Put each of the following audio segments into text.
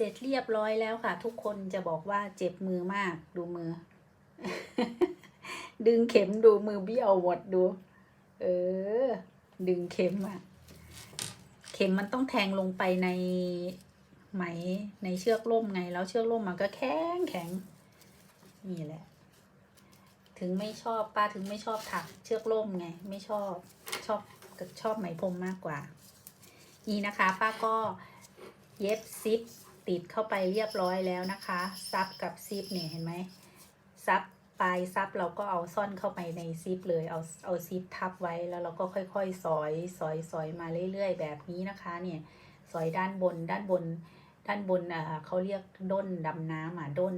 เสร็จเรียบร้อยแล้วค่ะ ทุกคนจะบอกว่าเจ็บมือมากดูมือ ดึงเข็มดูมือเบี้ยวหมดดู เออ ดึงเข็มอะเข็มมันต้องแทงลงไปในไหมในเชือกล่มไง แล้วเชือกล่มมันก็แข็งแข็งนี่แหละ ถึงไม่ชอบป้าถึงไม่ชอบถักเชือกล่มไง ไม่ชอบชอบชอบไหมพรมมากกว่า นี่นะคะ ป้าก็เย็บซิป ติดเข้าไปเรียบร้อยแล้วนะคะ ซับกับซิปเนี่ยเห็นไหมซับปลายซับเราก็เอาซ่อนเข้าไปในซิปเลยเอาเอาซิปทับไว้แล้วเราก็ค่อยๆ สอยสอยสอยมาเรื่อยๆ แบบนี้นะคะเนี่ยสอยด้านบนด้านบน ด้านบนอ่าเขาเรียกด้นดำน้ำอะด้น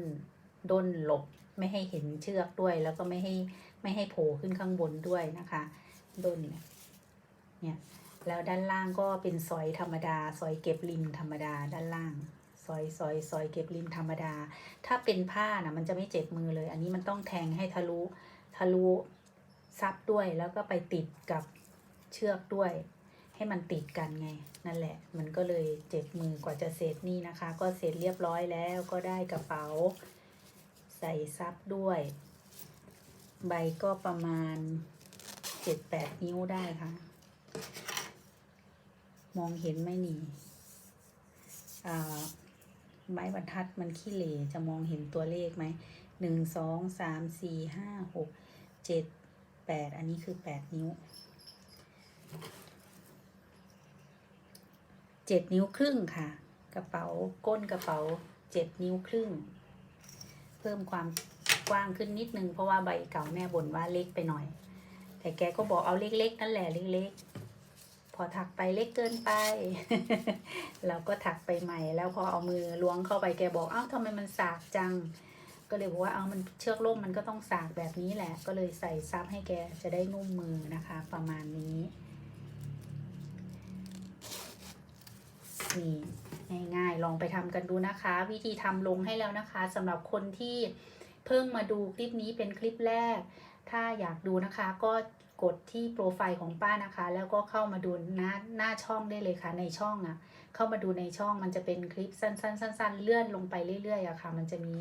ด้นหลบไม่ให้เห็นเชือกด้วย แล้วก็ไม่ให้ไม่ให้โผล่ขึ้นข้างบนด้วยนะคะด้นเนี่ยเนี่ยแล้วด้านล่างก็เป็นซอยธรรมดาซอยเก็บริมธรรมดาด้านล่าง อยซอยซอยเก็บริมธรรมดา ถ้าเป็นผ้านะมันจะไม่เจ็บมือเลย อันนี้มันต้องแทงให้ทะลุทะลุซับด้วยแล้วก็ไปติดกับเชือกด้วย ให้มันติดกันไง นั่นแหละ มันก็เลยเจ็บมือกว่าจะเสร็จนี่นะคะ ก็เสร็จเรียบร้อยแล้วก็ได้กระเป๋า ใส่ซับด้วย ใบก็ประมาณเจ็ดแปดนิ้วได้ค่ะ มองเห็นไหมนี่อ่า ไม้บรรทัดมันขี้เหร่จะมองเห็นตัวเลขไหมหนึ่งสองสามสี่ห้าหกเจ็ดแปดอันนี้คือแปดนิ้วเจ็ดนิ้วครึ่งค่ะ กระเป๋าก้นกระเป๋าเจ็ดนิ้วครึ่ง เพิ่มความกว้างขึ้นนิดนึง เพราะว่าใบเก่าแม่บ่นว่าเล็กไปหน่อย แต่แกก็บอกเอาเล็กๆนั่นแหละเล็กๆ อถักไปเล็กเกินไป เราก็ถักไปใหม่ แล้วพอเอามือล้วงเข้าไปแกบอกเอ้าทำไมมันสากจัง ก็เลยบอกว่าเอามันเชือกล่มมันก็ต้องสากแบบนี้แหละ ก็เลยใส่ซับให้แกจะได้นุ่มมือนะคะ ประมาณนี้นี่ง่ายๆลองไปทำกันดูนะคะ วิธีทำลงให้แล้วนะคะสำหรับคนที่เพิ่งมาดูคลิปนี้เป็นคลิปแรก ถ้าอยากดูนะคะก็ กดที่โปรไฟล์ของป้านะคะ แล้วก็เข้ามาดูหน้าหน้าช่องได้เลยค่ะในช่องอะ่ะ เข้ามาดูในช่องมันจะเป็นคลิปสั้นๆสั้นๆเลื่อนลงไปเรื่อยๆอะค่ะ มันจะมี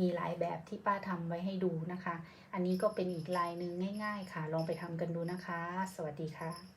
มีหลายแบบที่ป้าทำไว้ให้ดูนะคะ อันนี้ก็เป็นอีกลายหนึ่งง่าย ๆ ค่ะ ลองไปทำกันดูนะคะ สวัสดีค่ะ